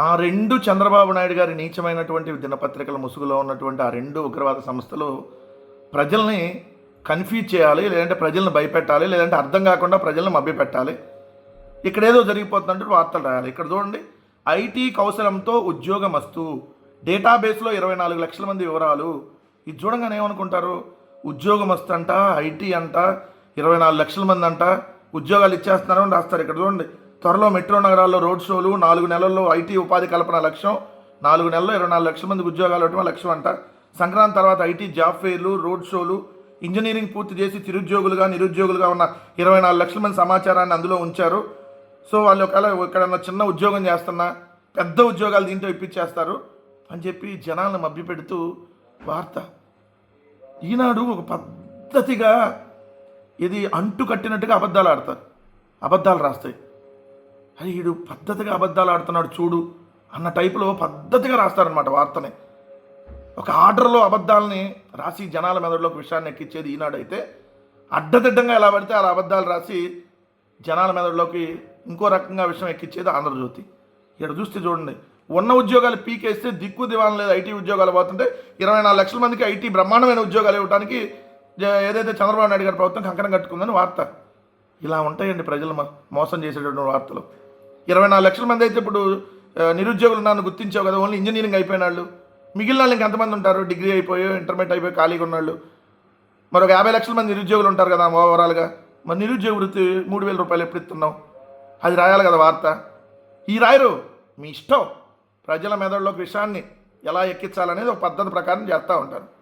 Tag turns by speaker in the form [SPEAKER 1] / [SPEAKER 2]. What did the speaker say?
[SPEAKER 1] ఆ రెండు చంద్రబాబు నాయుడు గారి నీచమైనటువంటి దినపత్రికల ముసుగులో ఉన్నటువంటి ఆ రెండు ఉగ్రవాద సంస్థలు ప్రజల్ని కన్ఫ్యూజ్ చేయాలి లేదంటే ప్రజల్ని భయపెట్టాలి లేదంటే అర్థం కాకుండా ప్రజల్ని మభ్యపెట్టాలి. ఇక్కడ ఏదో జరిగిపోతుందంటే వార్తలు రాయాలి. ఇక్కడ చూడండి ఐటీ కౌశలంతో ఉద్యోగం వస్తూ డేటాబేస్లో ఇరవై నాలుగు లక్షల మంది వివరాలు. ఇది చూడంగానే ఏమనుకుంటారు? ఉద్యోగం వస్తంట ఐటీ అంట ఇరవై నాలుగు లక్షల మంది అంట ఉద్యోగాలు ఇచ్చేస్తున్నారు అని రాస్తారు. ఇక్కడ చూడండి త్వరలో మెట్రో నగరాల్లో రోడ్ షోలు నాలుగు నెలల్లో ఐటీ ఉపాధి కల్పన లక్ష్యం నాలుగు నెలల్లో ఇరవై నాలుగు లక్షల మంది ఉద్యోగాలు ఇవ్వటమే లక్ష్యం అంట. సంక్రాంతి తర్వాత ఐటీ జాబ్ ఫెయిర్లు రోడ్ షోలు ఇంజనీరింగ్ పూర్తి చేసి చిరుద్యోగులుగా నిరుద్యోగులుగా ఉన్న ఇరవై నాలుగు లక్షల మంది సమాచారాన్ని అందులో ఉంచారు. సో వాళ్ళు ఒకవేళ ఎక్కడన్నా చిన్న ఉద్యోగం చేస్తున్నా పెద్ద ఉద్యోగాలు దీంట్లో ఇప్పించేస్తారు అని చెప్పి జనాలను మభ్యపెడుతూ వార్త. ఈనాడు ఒక పద్ధతిగా ఇది అంటు కట్టినట్టుగా అబద్ధాలు ఆడతారు. అబద్ధాలు రాస్తాయి. అది వీడు పద్ధతిగా అబద్ధాలు ఆడుతున్నాడు చూడు అన్న టైపులో పద్ధతిగా రాస్తారనమాట వార్తని. ఒక ఆర్డర్లో అబద్ధాలని రాసి జనాల మెదడులోకి విషయాన్ని ఎక్కించేది ఈనాడైతే అడ్డదిడ్డంగా ఎలా పడితే అలా అబద్ధాలు రాసి జనాల మెదడులోకి ఇంకో రకంగా విషయం ఎక్కించేది ఆంధ్రజ్యోతి. ఇక్కడ చూస్తే చూడండి ఉన్న ఉద్యోగాలు పీకేస్తే దిక్కు దివాణం లేదు ఐటీ ఉద్యోగాలు పోతుంటే ఇరవై నాలుగు లక్షల మందికి ఐటీ బ్రహ్మాండమైన ఉద్యోగాలు ఇవ్వడానికి ఏదైతే చంద్రబాబు నాయుడు గారి ప్రభుత్వం కంకణం కట్టుకుందని వార్త. ఇలా ఉంటాయండి ప్రజలు మ- మోసం చేసేటటువంటి వార్తలు. ఇరవై నాలుగు లక్షల మంది అయితే ఇప్పుడు నిరుద్యోగులు నన్ను గుర్తించావు కదా ఓన్లీ ఇంజనీరింగ్ అయిపోయిన వాళ్ళు. మిగిలిన వాళ్ళు ఇంకెంతమంది ఉంటారు? డిగ్రీ అయిపోయి ఇంటర్మీడియట్ అయిపోయి ఖాళీగా ఉన్నాళ్ళు మరొక యాభై లక్షల మంది నిరుద్యోగులు ఉంటారు కదా ఓవరాల్గా. మరి నిరుద్యోగ వృత్తి మూడు వేల రూపాయలు ఎప్పుడు ఇస్తున్నావు? అది రాయాలి కదా వార్త. ఈ రాయరు. మీ ఇష్టం. ప్రజల మెదడులోకి విషయాన్ని ఎలా ఎక్కించాలనేది ఒక పద్ధతి ప్రకారం చేస్తూ ఉంటారు.